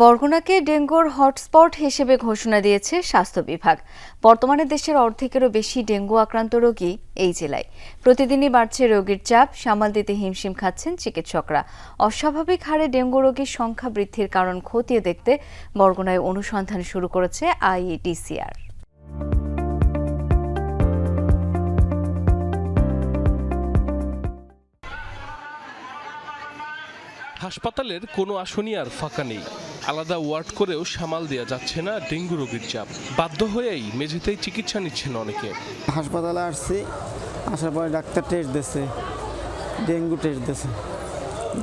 বরগুনাকে ডেঙ্গুর হটস্পট হিসেবে ঘোষণা দিয়েছে স্বাস্থ্য বিভাগ। বর্তমানে দেশের অর্ধেকেরও বেশি ডেঙ্গু আক্রান্ত রোগী এই জেলায়। প্রতিদিনই বাড়ছে রোগীর চাপ, সামাল দিতে হিমশিম খাচ্ছেন চিকিৎসকরা। অস্বাভাবিক হারে ডেঙ্গু রোগীর সংখ্যা বৃদ্ধির কারণ খতিয়ে দেখতে বরগুনায় অনুসন্ধান শুরু করেছে আইইডিসিআর। হাসপাতালের কোনো আসনই আর ফাঁকা নেই। আলাদা ওয়ার্ড করেও সামাল দেওয়া যাচ্ছে না ডেঙ্গু রোগীর চাপ। বাধ্য হয়েই মেঝেতেই চিকিৎসা নিচ্ছেন অনেকে। হাসপাতালে আসছি আসার পরে ডাক্তার টেস্ট দিচ্ছে ডেঙ্গু টেস্ট দিচ্ছে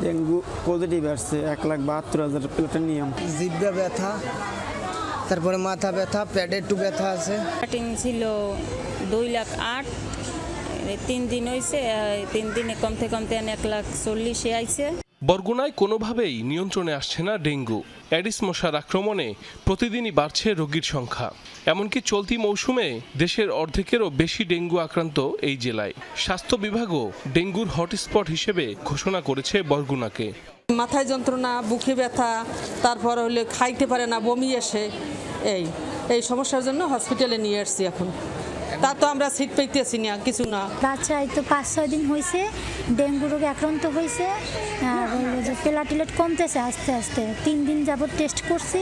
ডেঙ্গু পজিটিভ আসছে এক লাখ বাহাত্তর হাজার প্লেটেনিয়াম জিব্বা ব্যথা তারপরে মাথা ব্যথা পেটে একটু ব্যথা আছে। ছিল দুই লাখ আট এই তিন দিন হয়েছে তিন দিনে কমতে কমতে এক লাখ চল্লিশে আইছে। বরগুনায় কোনোভাবেই নিয়ন্ত্রণে আসছে না ডেঙ্গু। অ্যাডিস মশার আক্রমণে প্রতিদিনই বাড়ছে রোগীর সংখ্যা। এমনকি চলতি মৌসুমে দেশের অর্ধেকেরও বেশি ডেঙ্গু আক্রান্ত এই জেলায়। স্বাস্থ্য বিভাগও ডেঙ্গুর হটস্পট হিসেবে ঘোষণা করেছে বরগুনাকে। মাথায় যন্ত্রণা, বুকে ব্যথা, তারপর হলে খাইতে পারে না, বমি এসে, এই এই সমস্যার জন্য হসপিটালে নিয়ে আসছি এখন। তা তো আমরা সিট পাইতেছি না কিছু না। বাচ্চা এই তো পাঁচ ছয় দিন হয়েছে ডেঙ্গু রোগে আক্রান্ত হয়েছে আর প্লেটলেট কমতেছে আস্তে আস্তে। তিন দিন যাবত টেস্ট করছি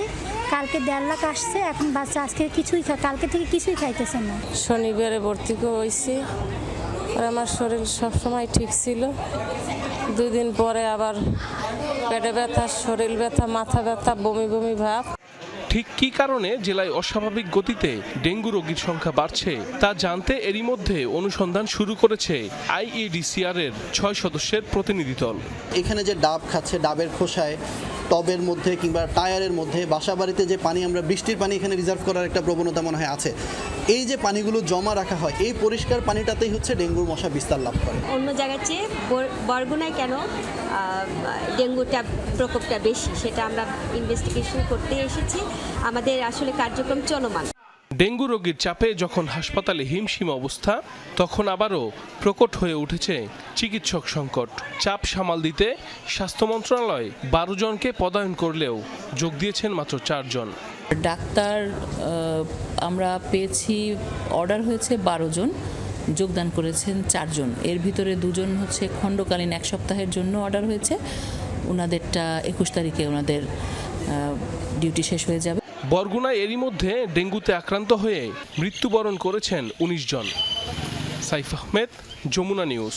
কালকে দেড় লাখ আসছে এখন বাচ্চা আজকে কিছুই খা কালকে থেকে কিছুই খাইতেছে না। শনিবারে ভর্তি হয়েছি আর আমার শরীর সবসময় ঠিক ছিল। দুই দিন পরে আবার পেটে ব্যথা শরীর ব্যথা মাথা ব্যথা বমি বমি ভাব। ঠিক কী কারণে জেলায় অস্বাভাবিক গতিতে ডেঙ্গু রোগীর সংখ্যা বাড়ছে, তা জানতে এরই মধ্যে অনুসন্ধান শুরু করেছে আইইডিসিআর এর ছয় সদস্যের প্রতিনিধি দল। এখানে যে ডাব খাচ্ছে, ডাবের খোসায় টবের মধ্যে কিংবা টায়ারের মধ্যে বাসা বাড়িতে যে পানি আমরা, বৃষ্টির পানি এখানে রিজার্ভ করার একটা প্রবণতা মনে হয় আছে। এই যে পানিগুলো জমা রাখা হয়, এই পরিষ্কার পানিটাতেই হচ্ছে ডেঙ্গুর মশা বিস্তার লাভ করে। অন্য জায়গার চেয়ে বর- বরগুনায় কেন ডেঙ্গুটা প্রকোপটা বেশি? সেটা আমরা ইনভেস্টিগেশন করতে এসেছি। আমাদের আসলে কার্যক্রম চলমান। ডেঙ্গু রোগীর চাপে যখন হাসপাতালে হিমশিম অবস্থা, তখন আবারও প্রকট হয়ে উঠেছে চিকিৎসক সংকট। চাপ সামাল দিতে স্বাস্থ্য মন্ত্রণালয় বারো জনকে পদায়ন করলেও যোগ দিয়েছেন মাত্র চারজন ডাক্তার আমরা পেয়েছি, অর্ডার হয়েছে বারো জন, যোগদান করেছেন চারজন এর ভিতরে দুজন হচ্ছে খণ্ডকালীন এক সপ্তাহের জন্য অর্ডার হয়েছে। ওনাদেরটা একুশ তারিখে ওনাদের ডিউটি শেষ হয়ে যাবে। বরগুনায় এরই মধ্যে ডেঙ্গুতে আক্রান্ত হয়ে মৃত্যুবরণ করেছেন উনিশ জন। সাইফ আহমেদ যমুনা নিউজ।